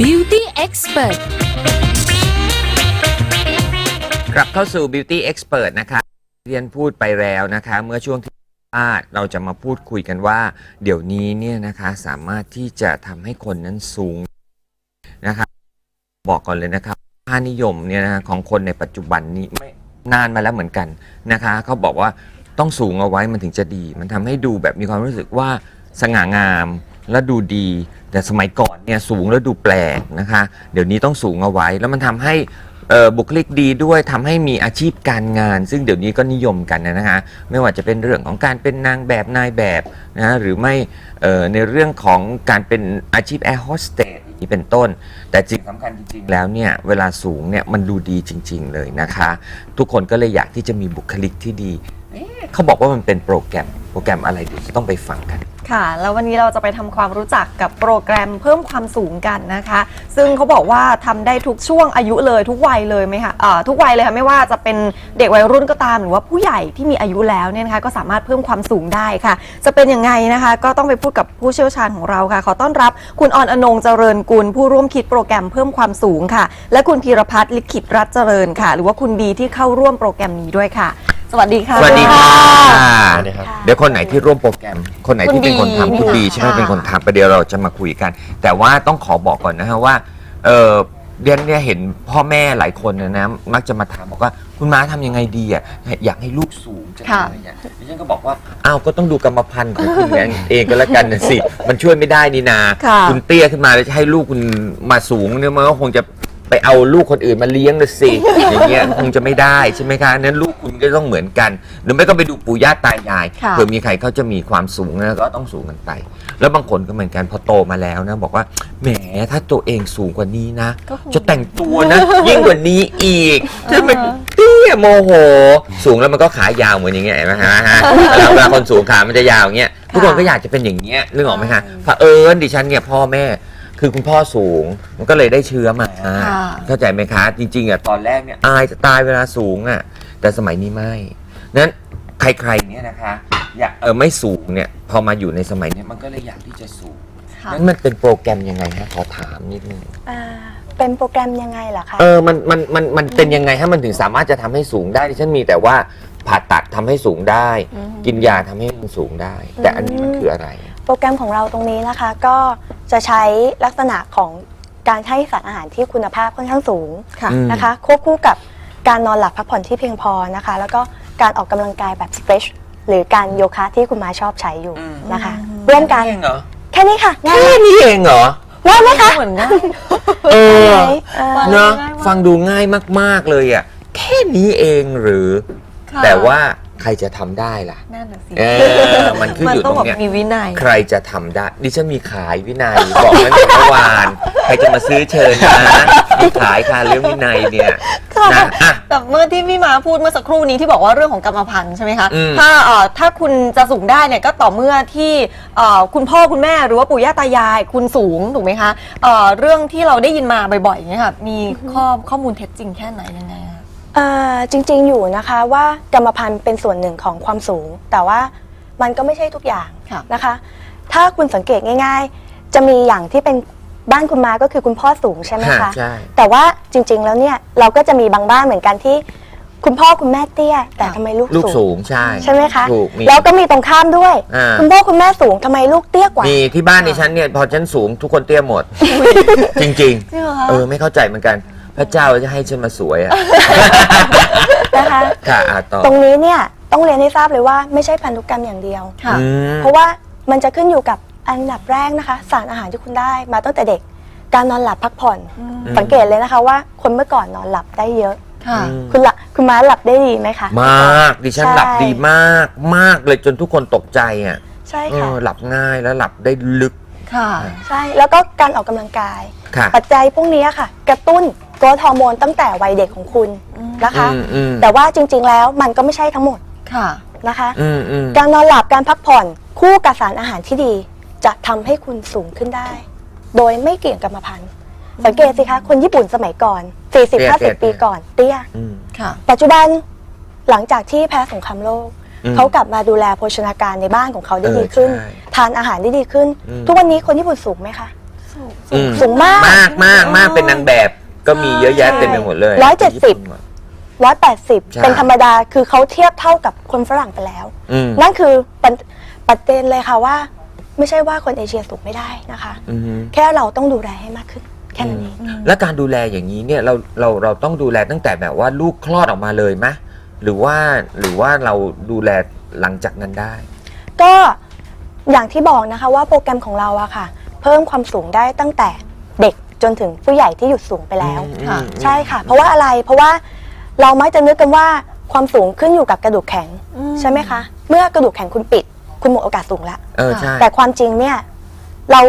Beauty Expert กลับเข้าสู่ Beauty Expert นะคะเรียนพูดไปแล้วนะคะ เมื่อช่วงที่ว่าเราจะมาพูดคุยกันว่า เดี๋ยวนี้เนี่ยนะคะสามารถที่จะทำให้คนนั้นสูงนะคะ บอกก่อนเลยนะครับค่านิยมเนี่ยนะของคนในปัจจุบันนี้ไม่นานมาแล้วเหมือนกันนะคะเขาบอกว่าต้องสูงเอาไว้มันถึงจะดี มันทำให้ดูแบบมีความรู้สึกว่าสง่างาม และดูดี แต่สมัยก่อนเนี่ยสูงแล้วดูแปลกนะคะ เดี๋ยวนี้ต้องสูงเอาไว้ แล้วมันทำให้เอ่อบุคลิกดีด้วยทำให้มีอาชีพการงาน ซึ่งเดี๋ยวนี้ก็นิยมกันนะฮะไม่ว่าจะเป็นเรื่องของการเป็นนางแบบนายแบบนะฮะหรือไม่เอ่อในเรื่องของการเป็นอาชีพแอร์โฮสเตสนี่เป็นต้น แต่จริงสำคัญจริงๆแล้วเนี่ยเวลาสูงเนี่ยมันดูดีจริง ๆ เลยนะคะ ทุกคนก็เลยอยากที่จะมีบุคลิกที่ดีเอ๊ะเขาบอกว่ามันเป็นโปรแกรมโปรแกรมอะไรเดี๋ยวจะต้องไปฟังกัน ค่ะ แล้ววันนี้เราจะไปทำความรู้จักกับโปรแกรมเพิ่มความสูงกันนะคะ ซึ่งเขาบอกว่าทำได้ทุกช่วงอายุเลยทุกวัยเลยไหมคะอ่าทุกวัยเลยค่ะไม่ว่าจะเป็นเด็กวัยรุ่นก็ตามหรือว่าผู้ใหญ่ที่มีอายุแล้วเนี่ยนะคะก็สามารถเพิ่มความสูงได้ค่ะ จะเป็นยังไงนะคะ ก็ต้องไปพูดกับผู้เชี่ยวชาญของเราค่ะ ขอต้อนรับคุณออนอนงเจริญกุลผู้ร่วมคิดโปรแกรมเพิ่มความสูงค่ะ และคุณพีรพัฒน์ลิขิตรัตน์เจริญค่ะ หรือว่าคุณบีที่เข้าร่วมโปรแกรมนี้ด้วยค่ะสวัสดีค่ะ สวัสดีค่ะ สวัสดีครับ เดี๋ยวคนไหนที่ร่วมโปรแกรม คนไหนที่เป็นคนทำคุคุณณบีบีใช่ไหมค่ะ เป็นคนทำประเดี๋ยวเราจะมาคุยกัน แต่ว่าต้องขอบอกก่อนนะฮะว่าเออเรียนเนี่ยเห็นพ่อแม่หลายคนนะนะมักจะมาถามบอกว่าคุณม้าทำยังไงดีอะอยากให้ลูกสูงจังเลยเนี่ยดิฉันก็บอกว่าอ้าวก็ต้องดูกรรมพันธุ์ของคุณเองก็แล้วกันนะสิ มันช่วยไม่ได้นี่นาค่ะคุณเตี้ยขึ้นมาแล้วจะให้ลูกคุณมาสูงเนี่ยมันก็คงจะ ไปเอาลูกคนอื่นมาเลี้ยงนะสิอย่างเงี้ยคงจะไม่ได้ใช่ไหมคะนั้นลูกคุณก็ต้องเหมือนกัน หรือไม่ก็ไปดูปู่ย่าตายายค่ะ เผื่อมีใครเขาจะมีความสูงนะก็ต้องสูงกันไป แล้วบางคนก็เหมือนกันพอโตมาแล้วนะ บอกว่าแหมถ้าตัวเองสูงกว่านี้นะก็คงจะแต่งตัวนะ ยิ่งกว่านี้อีกจะมันเตี้ยโมโห สูงแล้วมันก็ขายาวเหมือนอย่างเงี้ยเห็นไหมฮะฮะเวลาเวลาคนสูงขามันจะยาวอย่างเงี้ยทุกคนก็อยากจะเป็นอย่างเงี้ยนึกออกไหมฮะเผอิญดิฉันเนี่ยพ่อแม่ คือคุณพ่อสูง มันก็เลยได้เชื้อมาค่ะเข้าใจไหมคะ จริงๆอะตอนแรกเนี่ยอายจะตายเวลาสูงอะ แต่สมัยนี้ไม่ นั้นใครๆเนี่ยนะคะ อยากเออไม่สูงเนี่ย พอมาอยู่ในสมัยเนี้ยมันก็เลยอยากที่จะสูง ค่ะนั้นมันเป็นโปรแกรมยังไงฮะขอถามนิดนึง อ่าเป็นโปรแกรมยังไงล่ะคะเออ มัน มัน มัน มันเป็นยังไงให้มันถึงสามารถจะทำให้สูงได้ดิฉันมีแต่ว่าผ่าตัดทำให้สูงได้อืมกินยาทำให้มันสูงได้ แต่อันนี้มันคืออะไร โปรแกรมของเราตรงนี้นะคะก็ จะใช้ลักษณะของการให้สารอาหารที่คุณภาพค่อนข้างสูงค่ะ อืม นะคะ ควบคู่กับการนอนหลับพักผ่อนที่เพียงพอนะคะ แล้วก็การออกกำลังกายแบบ stretch หรือการโยคะที่คุณมาชอบใช้อยู่นะคะร่วมกันเองเหรอแค่นี้ค่ะง่ายแค่นี้เองเหรอ ง่ายไหมคะเหมือนง่ายเออไหมเออเนอะง่ายมากฟังดูง่ายมาก ๆ เลยอะ แค่นี้เองหรือค่ะแต่ว่า ใครจะทำได้ล่ะ นั่นน่ะสิ เออมันขึ้นมันอยู่ต้ตองรงแบบเนี้ยมีวินัย ใครจะทำได้ ดิฉันมีขายวินัย บอกตั้งแต่เมื่อวาน ใครจะมาซื้อเชิญนะมีขายค่ะเรื่องวินัยเนี่ยนะอะ แต่เมื่อที่พี่มาพูดเมื่อสักครู่นี้ที่บอกว่าเรื่องของกรรมพันธุ์ใช่ไหมคะอืมถ้าเอ่อถ้าคุณจะสูงได้เนี่ยก็ต่อเมื่อที่เอ่อคุณพ่อคุณแม่หรือว่าปู่ย่าตายายคุณสูงถูกไหมคะเอ่อเรื่องที่เราได้ยินมาบ่อยๆอย่างเงี้ยค่ะมีข้อข้อมูลเท็จจริงแค่ไหนยังไงคะ อ่าจริงๆอยู่นะคะว่ากรรมพันธุ์เป็นส่วนหนึ่งของความสูง แต่ว่ามันก็ไม่ใช่ทุกอย่างค่ะ นะคะ ถ้าคุณสังเกตง่าย ๆ จะมีอย่างที่เป็นบ้านคุณมาก็คือคุณพ่อสูงใช่ไหมค่ะคะใช่แต่ว่าจริงๆแล้วเนี่ยเราก็จะมีบางบ้านเหมือนกันที่ คุณพ่อคุณแม่เตี้ย แต่ทำไมลูกลูกสูสูงงใช่ใช่ไหมคะ ถูกมี แล้วก็มีตรงข้ามด้วย อ่า คุณพ่อคุณแม่สูงทำไมลูกเตี้ยกว่า มีที่บ้านดิฉันเนี่ยพอฉันสูงทุกคนเตี้ยหมด จริงจริงเหรอคะๆเออไม่เข้าใจเหมือนกัน พระเจ้าจะให้ฉันมาสวยอะนะคะ ค่ะอะต่อตรงนี้เนี่ยต้องเรียนให้ทราบเลยว่าไม่ใช่พันธุกรรมอย่างเดียว ค่ะ อืม เพราะว่ามันจะขึ้นอยู่กับอันดับแรกนะคะ สารอาหารที่คุณได้มาตั้งแต่เด็ก การนอนหลับพักผ่อนอืมสังเกตเลยนะคะว่าคนเมื่อก่อนนอนหลับได้เยอะ ค่ะ อืม คุณหลับคุณม้าหลับได้ดีไหมคะ มากดิฉันใช่ หลับดีมากมากเลยจนทุกคนตกใจอะใช่เอค่ะ อหลับง่ายแล้วหลับได้ลึกค่ะ ใช่แล้วก็การออกกำลังกาย ค่ะ ปัจจัยพวกนี้ค่ะ กระตุ้น โกรทฮอร์โมนตั้งแต่วัยเด็กของคุณนะคะ อืมอืม แต่ว่าจริงๆแล้วมันก็ไม่ใช่ทั้งหมดค่ะ นะคะ อืมอืมการนอนหลับการพักผ่อนคู่กับสารอาหารที่ดี จะทำให้คุณสูงขึ้นได้ โดยไม่เกี่ยงกรรมพันธุ์ สังเกตสิคะคนญี่ปุ่นสมัยก่อน 40-50 ปีก่อนเตี้ย อืม ค่ะ ปัจจุบันหลังจากที่แพ้สงครามโลก อืมเขากลับมาดูแลโภชนาการในบ้านของเขาได้เออดีขึ้น ใช่ทานอาหารได้ดีขึ้น อืม ทุกวันนี้คนญี่ปุ่นสูงไหมคะ อืมสูงมาก มากมากมากเป็นนางแบบ ก็มีเยอะแยะเต็มไปหมดเลยร้อยเจ็ดสิบ ร้อยแปดสิบใช่ เป็นธรรมดาคือเขาเทียบเท่ากับคนฝรั่งไปแล้ว อืมนั่นคือประประเด็นเลยค่ะว่า ไม่ใช่ว่าคนเอเชียสูงไม่ได้นะคะ อืมแค่เราต้องดูแลให้มากขึ้น แค่นั้นเอง และการดูแลอย่างนี้เนี่ยเราเราเราต้องดูแลตั้งแต่แบบว่าลูกคลอดออกมาเลยไหมหรือว่าหรือว่าเราดูแลหลังจากนั้นได้ ก็อย่างที่บอกนะคะว่าโปรแกรมของเราอะค่ะ เพิ่มความสูงได้ตั้งแต่เด็ก จนถึงผู้ใหญ่ที่หยุดสูงไปแล้ว อืมค่ะใช่ค่ะ เพราะว่าอะไรเพราะว่าเรามักจะนึกกันว่าความสูงขึ้นอยู่กับกระดูกแข็งอืมใช่ไหมคะ เมื่อกระดูกแข็งคุณปิด คุณหมดโอกาสสูงละเออใช่แต่ความจริงเนี่ยเรา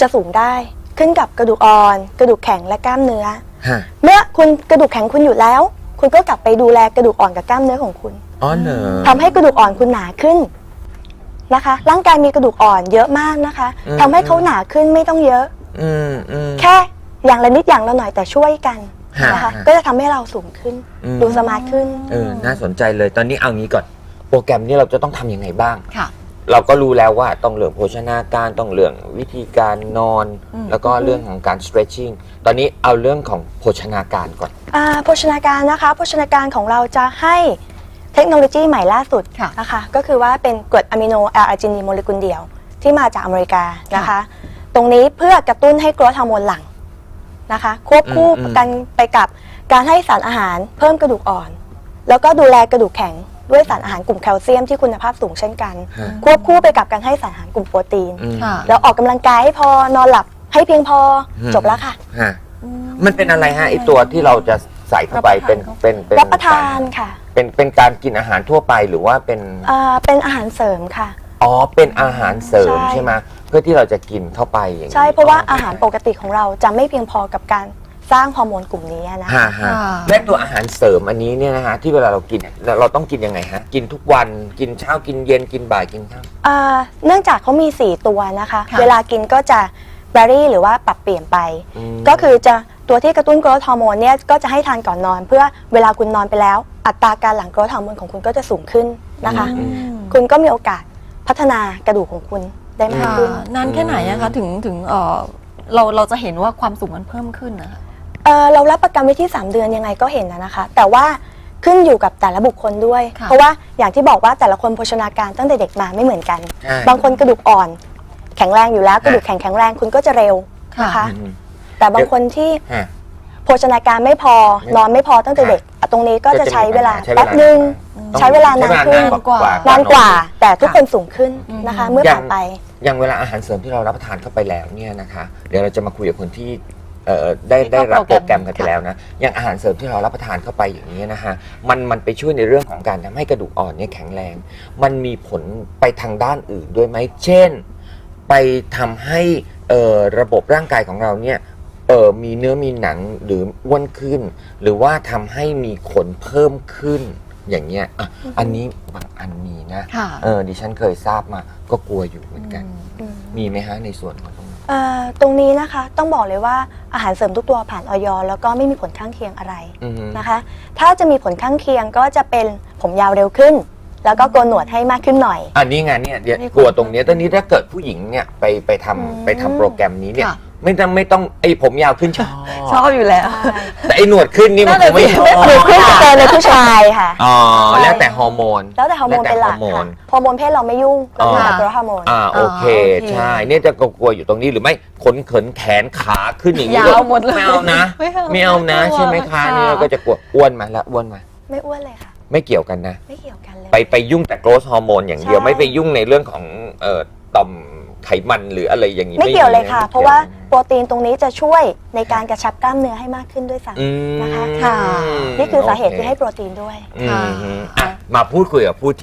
จะสูงได้ขึ้นกับกระดูกอ่อน กระดูกแข็งและกล้ามเนื้อ ฮะเมื่อคุณกระดูกแข็งคุณอยู่แล้ว คุณก็กลับไปดูแลกระดูกอ่อนกับกล้ามเนื้อของคุณอ๋อเหรอ ทำให้กระดูกอ่อนคุณหนาขึ้นนะคะ ร่างกายมีกระดูกอ่อนเยอะมากนะคะทำให้เขาหนาขึ้นไม่ต้องเยอะ อืมอืม แค่อย่างละนิดอย่างละหน่อยแต่ช่วยกันนะคะฮะ ก็จะทำให้เราสูงขึ้น อืม ดูสมาร์ทขึ้น เออ น่าสนใจเลย ตอนนี้เอางี้ก่อน โปรแกรมนี้เราจะต้องทำยังไงบ้าง ค่ะ เราก็รู้แล้วว่าต้องเรื่องโภชนาการ ต้องเรื่องวิธีการนอน อืม แล้วก็เรื่องของการ stretching ตอนนี้เอาเรื่องของโภชนาการก่อน อ่าโภชนาการนะคะโภชนาการของเราจะให้เทคโนโลยีใหม่ล่าสุดค่ะนะคะ ก็คือว่าเป็นกรดอะมิโนแอลอาร์จินีโมเลกุลเดียวที่มาจากอเมริกานะคะ ตรงนี้เพื่อกระตุ้นให้กรดฮอร์โมนหลั่งนะคะ ควบคู่อืม กันไปกับการให้สารอาหารเพิ่มกระดูกอ่อน แล้วก็ดูแลกระดูกแข็งด้วยสารอาหารกลุ่มแคลเซียมที่คุณภาพสูงเช่นกัน ฮะควบคู่ไปกับการให้สารอาหารกลุ่มโปรตีน อืมค่ะ แล้วออกกำลังกายให้พอนอนหลับให้เพียงพออม จบแล้วค่ะ ฮะมันเป็นอะไรฮะไอตัวที่เราจะใส่เข้าไปเป็นเป็นเป็นรับประทานค่ะเป็นเป็นการกินอาหารทั่วไปหรือว่าเป็นอ่าเป็นอาหารเสริมค่ะ อ๋อ เป็นอาหารเสริมใช่ ใช่ไหม เพื่อที่เราจะกินเข้าไปอย่างนี้ใช่เพราะว่าอาหารปกติของเราจะไม่เพียงพอกับการสร้างฮอร์โมนกลุ่มนี้นะฮะฮะค่ะและตัวอาหารเสริมอันนี้เนี่ยนะฮะที่เวลาเรากินเนี่ยเราต้องกินยังไงฮะกินทุกวันกินเช้ากินเย็นกินบ่ายกินค่ำอ่าเนื่องจากเขามี 4 ตัวนะคะค่ะเวลากินก็จะแบรี่หรือว่าปรับเปลี่ยนไปอืมก็คือจะตัวที่กระตุ้นกรดฮอร์โมนเนี่ยก็จะให้ทานก่อนนอน เพื่อเวลาคุณนอนไปแล้ว อัตราการหลั่งกรดฮอร์โมนของคุณก็จะสูงขึ้นนะคะอืมคุณก็มีโอกาสพัฒนากระดูกของคุณ ได้มากค่ะขึ้น นานแค่ไหนอะคะถึงถึงเออเราเราจะเห็นว่าความสูงมันเพิ่มขึ้นนะคะ เอ่อเรารับประกันไว้ที่ 3 เดือนยังไงก็เห็นนะนะคะ แต่ว่าขึ้นอยู่กับแต่ละบุคคลด้วย ค่ะ เพราะว่าอย่างที่บอกว่าแต่ละคนโภชนาการตั้งแต่เด็กมาไม่เหมือนกัน ใช่ บางคนกระดูกอ่อน แข็งแรงอยู่แล้วกระดูกแข็งแข็งแรงคุณก็จะเร็วนะคะ อืมแต่บางคนที่ฮะ โภชนาการไม่พอ นอนไม่พอตั้งแต่เด็กอะตรงนี้ก็จะใช้เวลาใช้เวลาแป๊บนึง ต้องใช้เวลานานขึ้นใช้เวลนานกว่า นานกว่า แต่ทุกคนสูงขึ้นนะคะ เมื่ออย่างผ่านไป อย่างเวลาอาหารเสริมที่เรารับประทานเข้าไปแล้วเนี่ยนะคะ เดี๋ยวเราจะมาคุยกับคนที่เอ่อได้ที่ได้เข้ารับโปรแกรมโปรแกรมกันไปแล้วนะ อย่างอาหารเสริมที่เรารับประทานเข้าไปอย่างนี้ยนะคะมันมันไปช่วยในเรื่องของการทำให้กระดูกอ่อนเนี่ยแข็งแรง มันมีผลไปทางด้านอื่นด้วยไหม เช่น ไปทำให้เอ่อระบบร่างกายของเราเนี่ยเออมีเนื้อมีหนังหรืออ้วนขึ้น หรือว่าทำให้มีขนเพิ่มขึ้น อย่างเงี้ยอะอันนี้บางอันมีนะค่ะเออดิฉันเคยทราบมาก็กลัวอยู่เหมือนกัน อืม มีไหมฮะในส่วนของตรงนี้ เอ่อตรงนี้นะคะต้องบอกเลยว่าอาหารเสริมทุกตัวผ่านออยแล้วก็ไม่มีผลข้างเคียงอะไรอือฮึนะคะ ถ้าจะมีผลข้างเคียงก็จะเป็นผมยาวเร็วขึ้น แล้วก็โกนหนวดให้มากขึ้นหน่อย อันนี้ไงเนี่ยเดี๋ยวมีคนกลัวตรงเนี้ยตอนนี้ถ้าเกิดผู้หญิงเนี่ยไปไปทำอืมไปทำโปรแกรมนี้เนี่ย ค่ะ ไม่ต้องไม่ต้องไอ้ผมยาวขึ้นชอบชอบอยู่แล้ว แต่ไอ้หนวดขึ้นนี่มันคงไม่นั่นแหละสิหรือขึ้นจะเจอในผู้ชายค่ะ อ๋อแล้วแต่ฮอร์โมน แล้วแต่ฮอร์โมนเป็นหลักแล้วแต่ฮอร์โมค่ะนฮอร์โมนเพศเราไม่ยุ่งเราดูอ๋อแต่ตัวฮอร์โมนอ่าโอเคอ่าโอเคใช่เนี่ยจะกลัวอยู่ตรงนี้หรือไม่ขนเขินแขนขาขึ้นอย่างนี้ยาวหมดเลยไม่เอานะไม่เอาไม่เอานะกลัวใช่ไหมคะค่ะนี่เราก็จะกลัวอ้วนไหมละอ้วนไหมไม่อ้วนเลยค่ะ ไม่เกี่ยวกันนะ ไม่เกี่ยวกันเลยไปไปยุ่งแต่โกรทฮอร์โมนอย่างเดียวใช่ไม่ไปยุ่งในเรื่องของเอ่อต่อม ไขมันหรืออะไรอย่างนี้ไม่เกี่ยวเลยค่ะไม่เพราะว่าโปรตีนตรงนี้จะช่วยในการกระชับกล้ามเนื้อให้มากขึ้นด้วยซ้ำอืมนะคะค่ะ นี่คือสาเหตุที่ให้โโปรตีนด้วย อืมอะมาพูดคุยกับผู้ที่